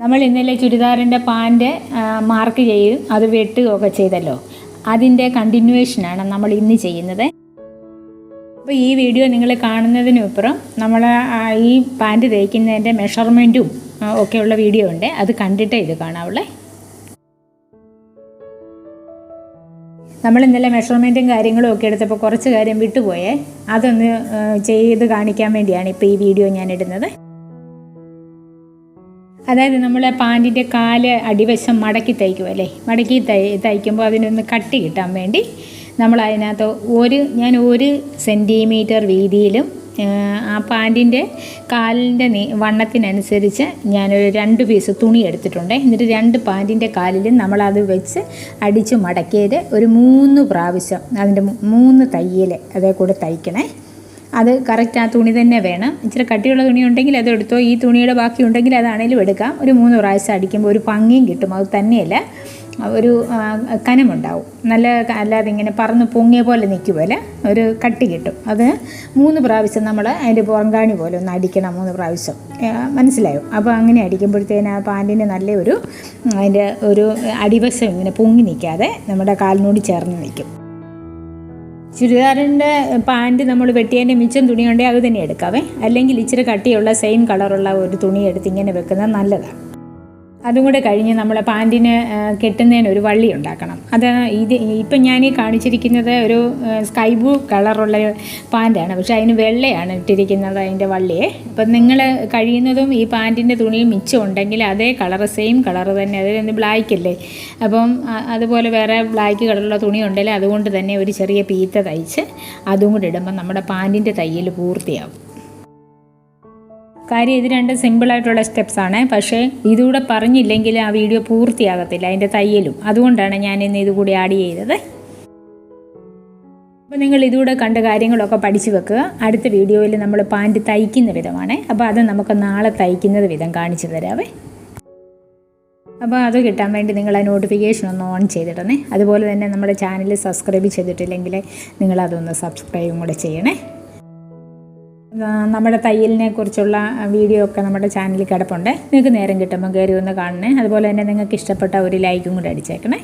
നമ്മൾ ഇന്നലെ ചുരിദാറിന്റെ pant mark ചെയ്യും. അത് വെട്ടുകയൊക്കെ ചെയ്തല്ലോ. അതിന്റെ കണ്ടിന്യൂവേഷനാണ് നമ്മൾ ഇന്ന് ചെയ്യുന്നത്. അപ്പോൾ ഈ വീഡിയോ നിങ്ങൾ കാണുന്നതിനുപ്പുറം നമ്മൾ ഈ പാന്റ് തയ്ക്കുന്നതിന്റെ മെഷർമെന്റും ഒക്കെയുള്ള വീഡിയോ ഉണ്ട്. അത് കണ്ടിട്ടേ ഇത് കാണാവുള്ളേ. നമ്മൾ ഇന്നലെ മെഷർമെന്റും കാര്യങ്ങളും ഒക്കെ എടുത്തപ്പോൾ കുറച്ച് കാര്യം വിട്ടുപോയേ. അതൊന്ന് ചെയ്ത് കാണിക്കാൻ വേണ്ടിയാണ് ഇപ്പോൾ ഈ വീഡിയോ ഞാൻ ഇടുന്നത്. അതായത് നമ്മൾ പാന്റിന്റെ കാൽ അടിവശം മടക്കി തയ്ക്കും അല്ലേ? മടക്കി തൈ തയ്ക്കുമ്പോൾ അതിനൊന്ന് കട്ടി കിട്ടാൻ വേണ്ടി നമ്മൾ അതിനകത്ത് ഒരു ഞാൻ ഒരു സെന്റിമീറ്റർ വീതിയിലും ആ, പാന്റിന്റെ കാലിന്റെ വണ്ണത്തിനനുസരിച്ച് ഞാനൊരു രണ്ട് പീസ് തുണി എടുത്തിട്ടുണ്ട്. എന്നിട്ട് രണ്ട് പാന്റിന്റെ കാലിലും നമ്മളത് വെച്ച് അടിച്ച് മടക്കിയത് ഒരു മൂന്ന് പ്രാവശ്യം അതിന്റെ മൂന്ന് തയ്യൽ അതേ കൂടെ തയ്ക്കണേ. അത് കറക്റ്റ് ആ തുണി തന്നെ വേണം. ഇച്ചിരി കട്ടിയുള്ള തുണി ഉണ്ടെങ്കിൽ അത് എടുത്തോ. ഈ തുണിയുടെ ബാക്കി ഉണ്ടെങ്കിൽ അതാണേലും എടുക്കാം. ഒരു മൂന്ന് പ്രാവശ്യം അടിക്കുമ്പോൾ ഒരു ഭംഗിയും കിട്ടും. അത് തന്നെയല്ല ഒരു കനമുണ്ടാവും. നല്ല അല്ലാതെ ഇങ്ങനെ പറന്ന് പൊങ്ങിയ പോലെ നിൽക്കുമല്ലേ ഒരു കട്ടി കിട്ടും. അത് മൂന്ന് പ്രാവശ്യം നമ്മൾ അതിന്റെ പുറങ്കാണി പോലെ ഒന്ന് അടിക്കണം മൂന്ന് പ്രാവശ്യം. മനസ്സിലായോ? അപ്പോൾ അങ്ങനെ അടിക്കുമ്പോഴത്തേന് ആ പാന്റിന് നല്ല ഒരു അതിന്റെ ഒരു അടിവശം ഇങ്ങനെ പൊങ്ങി നിൽക്കാതെ നമ്മുടെ കാലിനോട് ചേർന്ന് നിൽക്കും. ചുരിദാറിന്റെ പാന്റ് നമ്മൾ വെട്ടിയതിന്റെ മിച്ചം തുണിയുണ്ടെങ്കിൽ അത് തന്നെ എടുക്കാവേ. അല്ലെങ്കിൽ ഇച്ചിരി കട്ടിയുള്ള സെയിം കളറുള്ള ഒരു തുണി എടുത്ത് ഇങ്ങനെ വെക്കുന്നത് നല്ലതാണ്. അതും കൂടെ കഴിഞ്ഞ് നമ്മൾ പാന്റിന് കെട്ടുന്നതിന് ഒരു വള്ളി ഉണ്ടാക്കണം. അത് ഇത് ഇപ്പം ഞാൻ ഈ കാണിച്ചിരിക്കുന്നത് ഒരു സ്കൈ ബ്ലൂ കളറുള്ള പാന്റാണ്. പക്ഷേ അതിന് വെള്ളയാണ് ഇട്ടിരിക്കുന്നത് അതിന്റെ വള്ളിയെ. അപ്പം നിങ്ങൾ കഴിയുന്നതും ഈ പാന്റിന്റെ തുണിയിൽ മിച്ചം ഉണ്ടെങ്കിൽ അതേ കളറ് സെയിം കളറ് തന്നെ. അതിൽ ബ്ലാക്ക് അല്ലേ? അപ്പം അതുപോലെ വേറെ ബ്ലാക്ക് കളറുള്ള തുണി ഉണ്ടെങ്കിൽ അതുകൊണ്ട് തന്നെ ഒരു ചെറിയ പീത്ത തയ്ച്ച് അതും കൂടെ ഇടുമ്പോൾ നമ്മുടെ പാന്റിന്റെ തയ്യൽ പൂർത്തിയാവും. കാര്യം ഇത് രണ്ട് സിമ്പിളായിട്ടുള്ള സ്റ്റെപ്സ് ആണ്. പക്ഷേ ഇതുകൂടെ പറഞ്ഞില്ലെങ്കിൽ ആ വീഡിയോ പൂർത്തിയാകത്തില്ല അതിന്റെ തയ്യലും. അതുകൊണ്ടാണ് ഞാൻ ഇന്ന് ഇതുകൂടി ആഡ് ചെയ്തത്. അപ്പോൾ നിങ്ങൾ ഇതുകൂടെ കണ്ട കാര്യങ്ങളൊക്കെ പഠിച്ചു വെക്കുക. അടുത്ത വീഡിയോയിൽ നമ്മൾ പാന്റ് തയ്ക്കുന്ന വിധമാണ്. അപ്പോൾ അത് നമുക്ക് നാളെ തയ്ക്കുന്നത് വിധം കാണിച്ചു തരാവേ. അപ്പോൾ അത് കിട്ടാൻ വേണ്ടി നിങ്ങൾ ആ നോട്ടിഫിക്കേഷൻ ഒന്ന് ഓൺ ചെയ്തിടണേ. അതുപോലെ തന്നെ നമ്മുടെ ചാനൽ സബ്സ്ക്രൈബ് ചെയ്തിട്ടില്ലെങ്കിൽ നിങ്ങൾ അതൊന്ന് സബ്സ്ക്രൈബും കൂടെ ചെയ്യണേ. നമ്മുടെ തയ്യലിനെ കുറിച്ചുള്ള വീഡിയോ ഒക്കെ നമ്മുടെ ചാനലിൽ കിടപ്പുണ്ട്. നിങ്ങൾക്ക് നേരം കിട്ടുമ്പോൾ കയറി ഒന്ന് കാണണേ. അതുപോലെ തന്നെ നിങ്ങൾക്ക് ഇഷ്ടപ്പെട്ട ഒരു ലൈക്കും കൂടി അടിച്ചേക്കണേ.